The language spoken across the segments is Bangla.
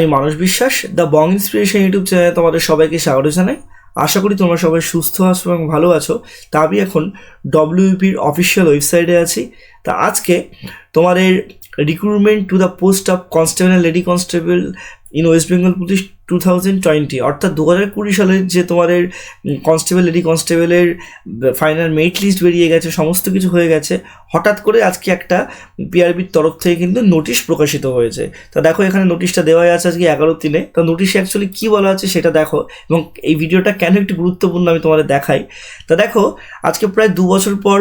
আমি মানুষ বিশ্বাস দ্য বং ইন্সপিরেশন ইউটিউব চ্যানেলে তোমাদের সবাইকে স্বাগত জানাই। আশা করি তোমরা সবাই সুস্থ আছো এবং ভালো আছো। তা আমি এখন ডব্লিউপির অফিসিয়াল ওয়েবসাইটে আছি। তা আজকে তোমাদের recruitment to the post of constable lady constable in West Bengal police two thousand twenty, অর্থাৎ দু হাজার কুড়ি সালের যে তোমাদের কনস্টেবল, লেডি কনস্টেবলের ফাইনাল মেরিট লিস্ট বেরিয়ে গেছে, সমস্ত কিছু হয়ে গেছে, হঠাৎ করে আজকে একটা পিআরবির তরফ থেকে কিন্তু নোটিশ প্রকাশিত হয়েছে। তা দেখো এখানে নোটিশটা দেওয়া আছে আজকে এগারো দিনে তা নোটিশে অ্যাকচুয়ালি কী বলা আছে সেটা দেখো, এবং এই ভিডিওটা কেন একটু গুরুত্বপূর্ণ আমি তোমাদের দেখাই। তা দেখো, আজকে প্রায় দু বছর পর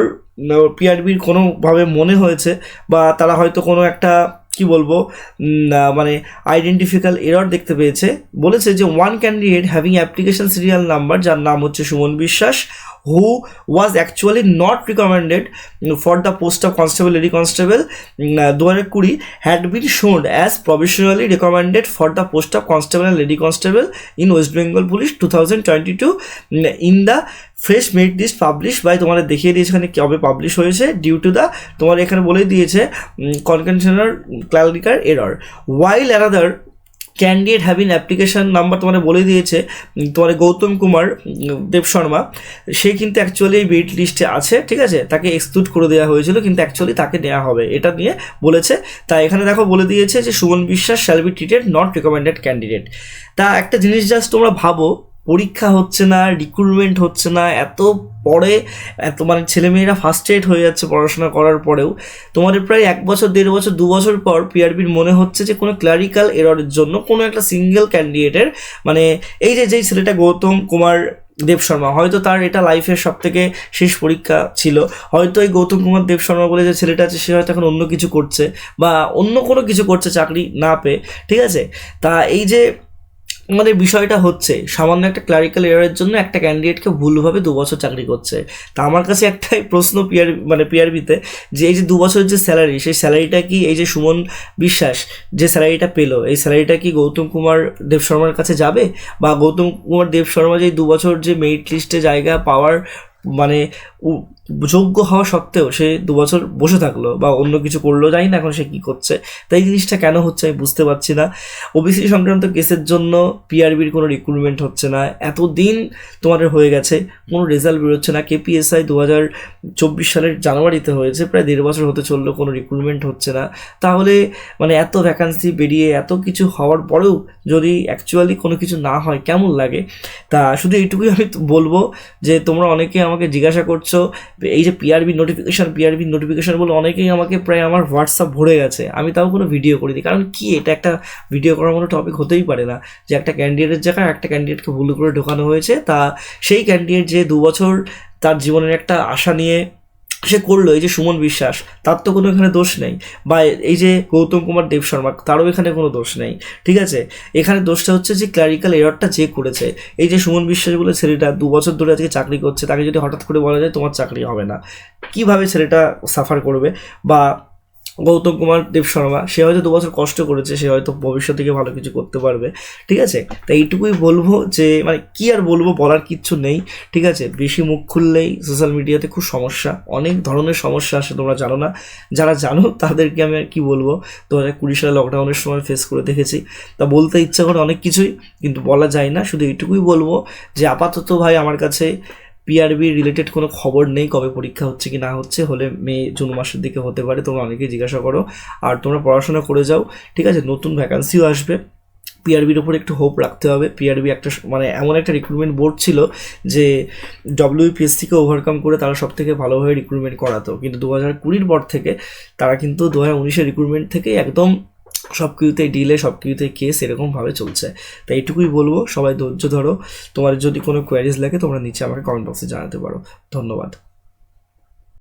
পিআরবির কোনোভাবে মনে হয়েছে, বা তারা হয়তো কোনো একটা কি বলব মানে আইডেন্টিফিক্যাল এরর দেখতে পেয়েছে। বলেছে যে one candidate having application serial number যার নাম হচ্ছে Suman Biswas who was actually not recommended for the post of constable lady constable দু হাজার কুড়ি had been shown as professionally recommended for the post of constable and lady constable in West Bengal police two thousand twenty to in the fresh merit list publish by তোমাদের দেখিয়ে দিয়েছে এখানে কবে পাবলিশ হয়েছে ডিউ টু দ্য তোমার এখানে বলেই দিয়েছে conventional clerical error. While another candidate having application number তোমাদের বলে দিয়েছে তোমার গৌতম কুমার, দেব শর্মা, সে কিন্তু অ্যাকচুয়ালি এই লিস্টে আছে, ঠিক আছে? তাকে এক্সক্লুড করে দেওয়া হয়েছিল, কিন্তু অ্যাকচুয়ালি তাকে নেওয়া হবে। এটা নিয়ে বলেছে। তা এখানে দেখো বলে দিয়েছে যে Suman Biswas shall be treated not recommended candidate তা একটা জিনিস জাস্ট তোমরা ভাবো পরীক্ষা হচ্ছে না রিক্রুটমেন্ট হচ্ছে না, এত পরে এত মানে ছেলেমেয়েরা ফার্স্ট এড হয়ে যাচ্ছে পড়াশোনা করার পরেও। তোমাদের প্রায় এক বছর, দেড় বছর, দু বছর পর পিআরবির মনে হচ্ছে যে কোনো ক্লারিক্যাল এররের জন্য কোনো একটা সিঙ্গেল ক্যান্ডিডেটের মানে এই যে যেই ছেলেটা গৌতম কুমার দেব শর্মা, হয়তো তার এটা লাইফের সব থেকে শেষ পরীক্ষা ছিল। হয়তো এই গৌতম কুমার দেব শর্মা বলে যে ছেলেটা আছে, সে হয়তো এখন অন্য কিছু করছে বা অন্য কোনো কিছু করছে, চাকরি না পেয়ে। ঠিক আছে? তা এই যে আমাদের বিষয়টা হচ্ছে, সামান্য একটা ক্লারিক্যাল এররের জন্য একটা ক্যান্ডিডেটকে ভুলভাবে দু বছর চাকরি করছে। তা আমার কাছে একটাই প্রশ্ন পিআর মানে পিআরবিতে যে এই যে দু বছরের যে স্যালারি সেই স্যালারিটা কি এই যে সুমন বিশ্বাস, যে স্যালারিটা পেল, এই স্যালারিটা কি গৌতম কুমার দেব শর্মার কাছে যাবে? বা গৌতম কুমার দেব শর্মা যে দু বছর যে মেরিট লিস্টে জায়গা পাওয়ার মানে যোগ্য হওয়া সত্ত্বেও সে দু বছর বসে থাকল বা অন্য কিছু করল, জানি না এখন সে কী করছে। তাই জিনিসটা কেন হচ্ছে আমি বুঝতে পারছি না। ওবিসি সংক্রান্ত কেসের জন্য পিআরবির কোনো রিক্রুটমেন্ট হচ্ছে না। এতদিন তোমাদের হয়ে গেছে, কোনো রেজাল্ট বেরোচ্ছে না। কেপিএসআই দু হাজার চব্বিশ সালের জানুয়ারিতে হয়েছে, প্রায় দেড় বছর হতে চলল, কোনো রিক্রুটমেন্ট হচ্ছে না। তাহলে মানে এত ভ্যাকান্সি বেরিয়ে এত কিছু হওয়ার পরেও যদি অ্যাকচুয়ালি কোনো কিছু না হয়, কেমন লাগে? তা শুধু এইটুকুই আমি বলব যে তোমরা অনেকে আমাকে জিজ্ঞাসা করছ এই যে পিআরবি নোটিফিকেশান পিআরবি নোটিফিকেশান বলে অনেকেই আমাকে প্রায় আমার হোয়াটসঅ্যাপ ভরে গেছে। আমি তাও কোনো ভিডিও করিনি। কারণ কি, এটা একটা ভিডিও করার মতো টপিক হতেই পারে না। যে একটা ক্যান্ডিডেটের জায়গায় একটা ক্যান্ডিডেটকে ভুল করে ঢোকানো হয়েছে, তা সেই ক্যান্ডিডেট যে দু বছর তার জীবনের একটা আশা নিয়ে সে করল, এই যে সুমন বিশ্বাস, তার তো কোনো এখানে দোষ নেই। বা এই যে গৌতম কুমার, দেব শর্মা, তারও এখানে কোনো দোষ নেই। ঠিক আছে? এখানে দোষটা হচ্ছে যে ক্লারিক্যাল এররটা যে করেছে। এই যে সুমন বিশ্বাস বলে ছেলেটা দু বছর ধরে আজকে চাকরি করছে, তাকে যদি হঠাৎ করে বলা যায় তোমার চাকরি হবে না। কীভাবে ছেলেটা সাফার করবে? বা গৌতম কুমার দেব শর্মা, সে হয়তো দু বছর কষ্ট করেছে, সে হয়তো ভবিষ্যৎ থেকে ভালো কিছু করতে পারবে, ঠিক আছে? তাই এইটুকুই বলব যে মানে কি আর বলব বলার কিচ্ছু নেই, ঠিক আছে? বেশি মুখ খুললেই সোশ্যাল মিডিয়াতে খুব সমস্যা, অনেক ধরনের সমস্যা আসে, তোমরা জানো না। যারা জানো, তাদেরকে আমি আর কি বলব? দু হাজার কুড়ি সালে লকডাউনের সময় ফেস করে দেখেছি। তা বলতে ইচ্ছা করে অনেক কিছুই, কিন্তু বলা যায় না। শুধু এইটুকুই বলব যে, আপাতত ভাই আমার কাছে পিআরবি রিলেটেড কোনো খবর নেই কবে পরীক্ষা হচ্ছে কি না হচ্ছে, হলে মে, জুন মাসের দিকে হতে পারে, তোমরা অনেকেই জিজ্ঞাসা করো। আর তোমরা পড়াশোনা করে যাও, ঠিক আছে? নতুন ভ্যাকান্সিও আসবে। পিআরবির উপর একটু হোপ রাখতে হবে। পিআরবি একটা মানে এমন একটা রিক্রুটমেন্ট বোর্ড ছিল যে ডব্লিউপিএসসিকে ওভারকাম করে তারা সব থেকে ভালোভাবে রিক্রুটমেন্ট করাতো। কিন্তু দু হাজার কুড়ির পর থেকে তারা কিন্তু দু হাজার উনিশের রিক্রুটমেন্ট থেকে একদম সব কিছুতে ডিলে সব কিছুতে কেস এরকমভাবে চলছে। তাই এইটুকুই বলব, সবাই ধৈর্য ধরো। তোমার যদি কোনো কোয়ারিজ লাগে, তোমরা নিচে আমাকে কমেন্ট বক্সে জানাতে পারো। ধন্যবাদ।